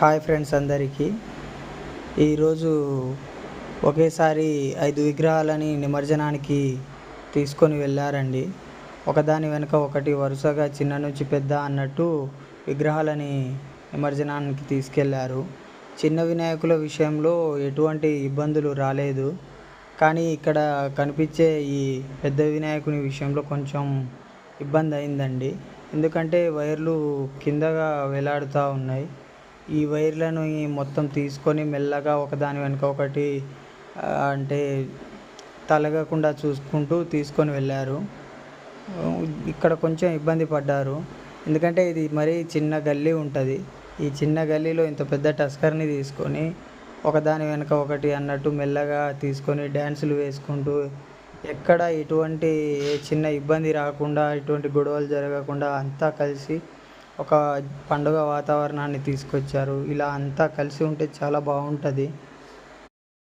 Hi friends అందరికీ. ఈరోజు ఒకేసారి ఐదు విగ్రహాలని నిమజ్జనానికి తీసుకొని వెళ్ళారండి. ఒకదాని వెనుక ఒకటి వరుసగా చిన్న నుంచి పెద్ద అన్నట్టు విగ్రహాలని నిమజ్జనానికి తీసుకెళ్ళారు. చిన్న వినాయకుల విషయంలో ఎటువంటి ఇబ్బందులు రాలేదు. కానీ ఇక్కడ కనిపించే ఈ పెద్ద వినాయకుని విషయంలో కొంచెం ఇబ్బంది అయిందండి. ఎందుకంటే వైర్లు కిందగా వేలాడుతూ ఉన్నాయి. ఈ వైర్లను ఈ మొత్తం తీసుకొని మెల్లగా ఒకదాని వెనుక ఒకటి అంటే తలగకుండా చూసుకుంటూ తీసుకొని వెళ్ళారు. ఇక్కడ కొంచెం ఇబ్బంది పడ్డారు. ఎందుకంటే ఇది మరీ చిన్న గల్లీ ఉంటుంది. ఈ చిన్న గల్లీలో ఇంత పెద్ద టస్కర్ని తీసుకొని ఒకదాని వెనుక ఒకటి అన్నట్టు మెల్లగా తీసుకొని డ్యాన్సులు వేసుకుంటూ ఎక్కడ ఎటువంటి చిన్న ఇబ్బంది రాకుండా ఎటువంటి గొడవలు జరగకుండా అంతా కలిసి ఒక పండుగ వాతావరణాన్ని తీసుకొచ్చారు. ఇలా అంతా కలిసి ఉంటే చాలా బాగుంటుంది.